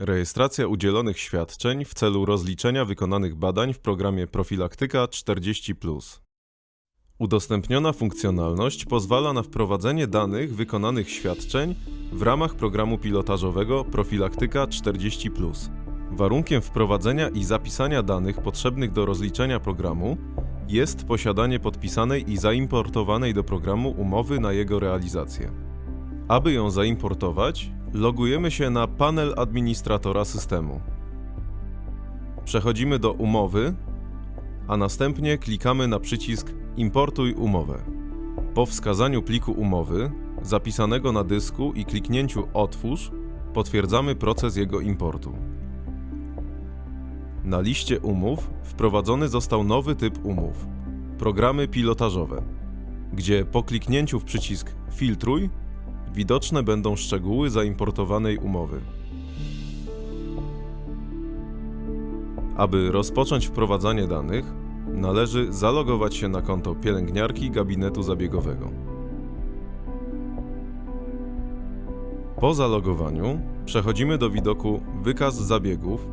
Rejestracja udzielonych świadczeń w celu rozliczenia wykonanych badań w programie Profilaktyka 40. Udostępniona funkcjonalność pozwala na wprowadzenie danych wykonanych świadczeń w ramach programu pilotażowego Profilaktyka 40. Warunkiem wprowadzenia i zapisania danych potrzebnych do rozliczenia programu jest posiadanie podpisanej i zaimportowanej do programu umowy na jego realizację. Aby ją zaimportować, logujemy się na panel administratora systemu. Przechodzimy do umowy, a następnie klikamy na przycisk Importuj umowę. Po wskazaniu pliku umowy, zapisanego na dysku i kliknięciu Otwórz, potwierdzamy proces jego importu. Na liście umów wprowadzony został nowy typ umów programy pilotażowe, gdzie po kliknięciu w przycisk Filtruj widoczne będą szczegóły zaimportowanej umowy. Aby rozpocząć wprowadzanie danych, należy zalogować się na konto pielęgniarki gabinetu zabiegowego. Po zalogowaniu przechodzimy do widoku Wykaz zabiegów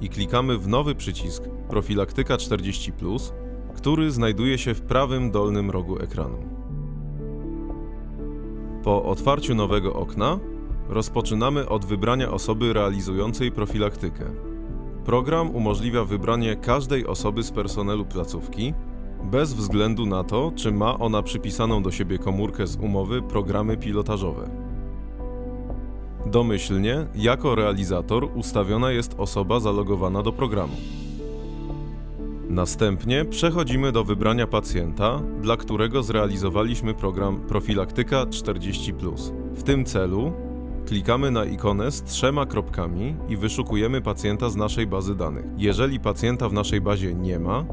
i klikamy w nowy przycisk Profilaktyka 40, który znajduje się w prawym dolnym rogu ekranu. Po otwarciu nowego okna rozpoczynamy od wybrania osoby realizującej profilaktykę. Program umożliwia wybranie każdej osoby z personelu placówki, bez względu na to, czy ma ona przypisaną do siebie komórkę z umowy programy pilotażowe. Domyślnie, jako realizator ustawiona jest osoba zalogowana do programu. Następnie przechodzimy do wybrania pacjenta, dla którego zrealizowaliśmy program Profilaktyka 40. W tym celu klikamy na ikonę z trzema kropkami i wyszukujemy pacjenta z naszej bazy danych. Jeżeli pacjenta w naszej bazie nie ma,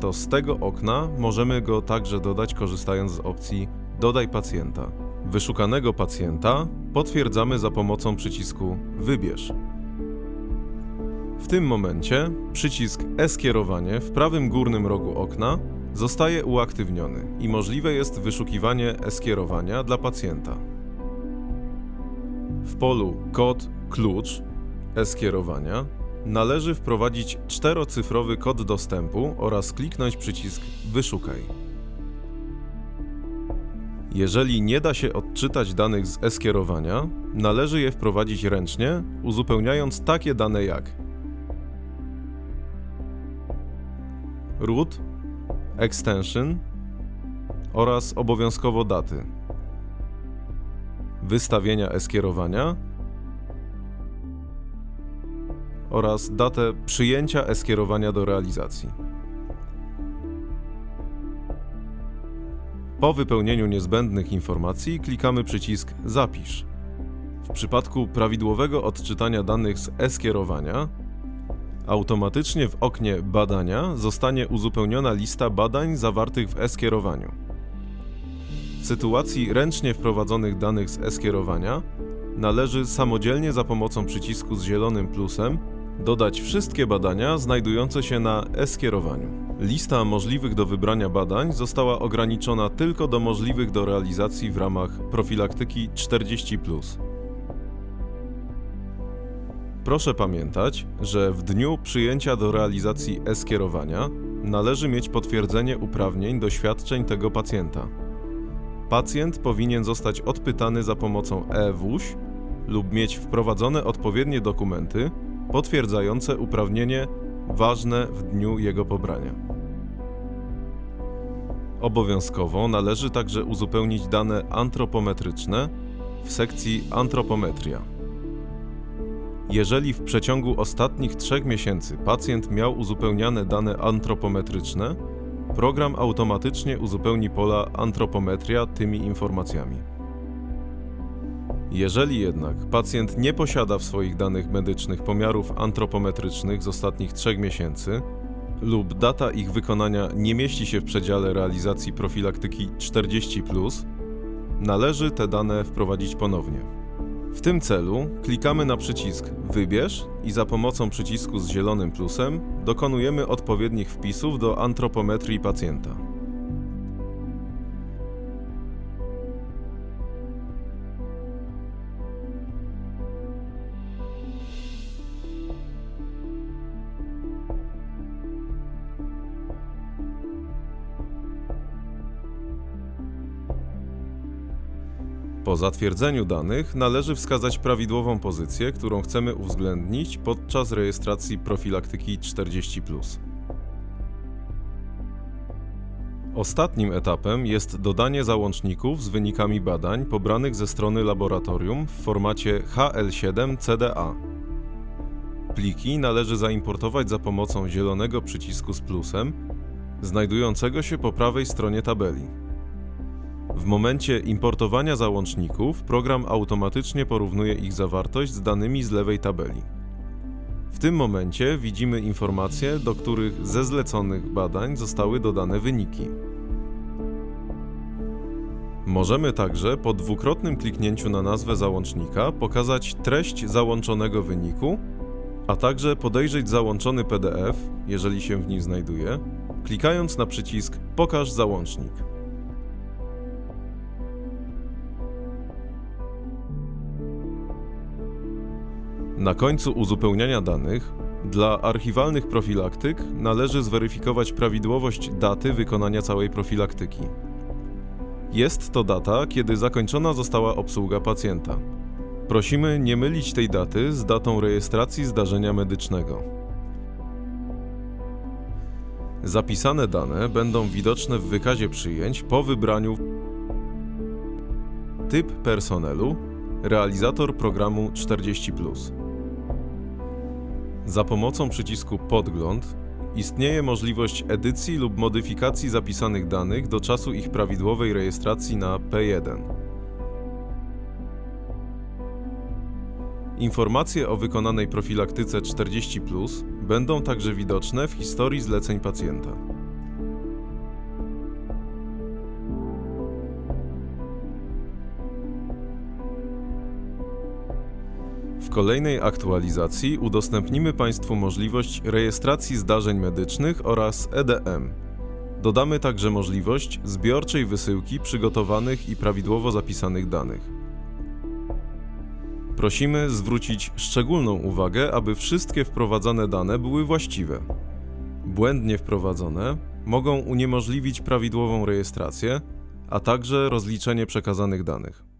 to z tego okna możemy go także dodać korzystając z opcji Dodaj pacjenta. Wyszukanego pacjenta potwierdzamy za pomocą przycisku Wybierz. W tym momencie przycisk E-skierowanie w prawym górnym rogu okna zostaje uaktywniony i możliwe jest wyszukiwanie e-skierowania dla pacjenta. W polu kod klucz e-skierowania należy wprowadzić czterocyfrowy kod dostępu oraz kliknąć przycisk Wyszukaj. Jeżeli nie da się odczytać danych z e-skierowania, należy je wprowadzić ręcznie, uzupełniając takie dane jak root, extension oraz obowiązkowo daty, wystawienia e-skierowania oraz datę przyjęcia e-skierowania do realizacji. Po wypełnieniu niezbędnych informacji klikamy przycisk Zapisz. W przypadku prawidłowego odczytania danych z e-skierowania Automatycznie w oknie Badania zostanie uzupełniona lista badań zawartych w e-skierowaniu. W sytuacji ręcznie wprowadzonych danych z e-skierowania należy samodzielnie za pomocą przycisku z zielonym plusem dodać wszystkie badania znajdujące się na e-skierowaniu. Lista możliwych do wybrania badań została ograniczona tylko do możliwych do realizacji w ramach profilaktyki 40. Proszę pamiętać, że w dniu przyjęcia do realizacji e-skierowania należy mieć potwierdzenie uprawnień do świadczeń tego pacjenta. Pacjent powinien zostać odpytany za pomocą e-WUŚ lub mieć wprowadzone odpowiednie dokumenty potwierdzające uprawnienie ważne w dniu jego pobrania. Obowiązkowo należy także uzupełnić dane antropometryczne w sekcji Antropometria. Jeżeli w przeciągu ostatnich trzech miesięcy pacjent miał uzupełniane dane antropometryczne, program automatycznie uzupełni pola antropometria tymi informacjami. Jeżeli jednak pacjent nie posiada w swoich danych medycznych pomiarów antropometrycznych z ostatnich trzech miesięcy lub data ich wykonania nie mieści się w przedziale realizacji profilaktyki 40, należy te dane wprowadzić ponownie. W tym celu klikamy na przycisk Wybierz i za pomocą przycisku z zielonym plusem dokonujemy odpowiednich wpisów do antropometrii pacjenta. Po zatwierdzeniu danych należy wskazać prawidłową pozycję, którą chcemy uwzględnić podczas rejestracji profilaktyki 40. Ostatnim etapem jest dodanie załączników z wynikami badań pobranych ze strony laboratorium w formacie HL7CDA. Pliki należy zaimportować za pomocą zielonego przycisku z plusem, znajdującego się po prawej stronie tabeli. W momencie importowania załączników program automatycznie porównuje ich zawartość z danymi z lewej tabeli. W tym momencie widzimy informacje, do których ze zleconych badań zostały dodane wyniki. Możemy także po dwukrotnym kliknięciu na nazwę załącznika pokazać treść załączonego wyniku, a także podejrzeć załączony PDF, jeżeli się w nim znajduje, klikając na przycisk Pokaż załącznik. Na końcu uzupełniania danych, dla archiwalnych profilaktyk należy zweryfikować prawidłowość daty wykonania całej profilaktyki. Jest to data, kiedy zakończona została obsługa pacjenta. Prosimy nie mylić tej daty z datą rejestracji zdarzenia medycznego. Zapisane dane będą widoczne w wykazie przyjęć po wybraniu typ personelu, realizator programu 40. Za pomocą przycisku Podgląd istnieje możliwość edycji lub modyfikacji zapisanych danych do czasu ich prawidłowej rejestracji na P1. Informacje o wykonanej profilaktyce 40 będą także widoczne w historii zleceń pacjenta. Kolejnej aktualizacji udostępnimy Państwu możliwość rejestracji zdarzeń medycznych oraz EDM. Dodamy także możliwość zbiorczej wysyłki przygotowanych i prawidłowo zapisanych danych. Prosimy zwrócić szczególną uwagę, aby wszystkie wprowadzane dane były właściwe. Błędnie wprowadzone mogą uniemożliwić prawidłową rejestrację, a także rozliczenie przekazanych danych.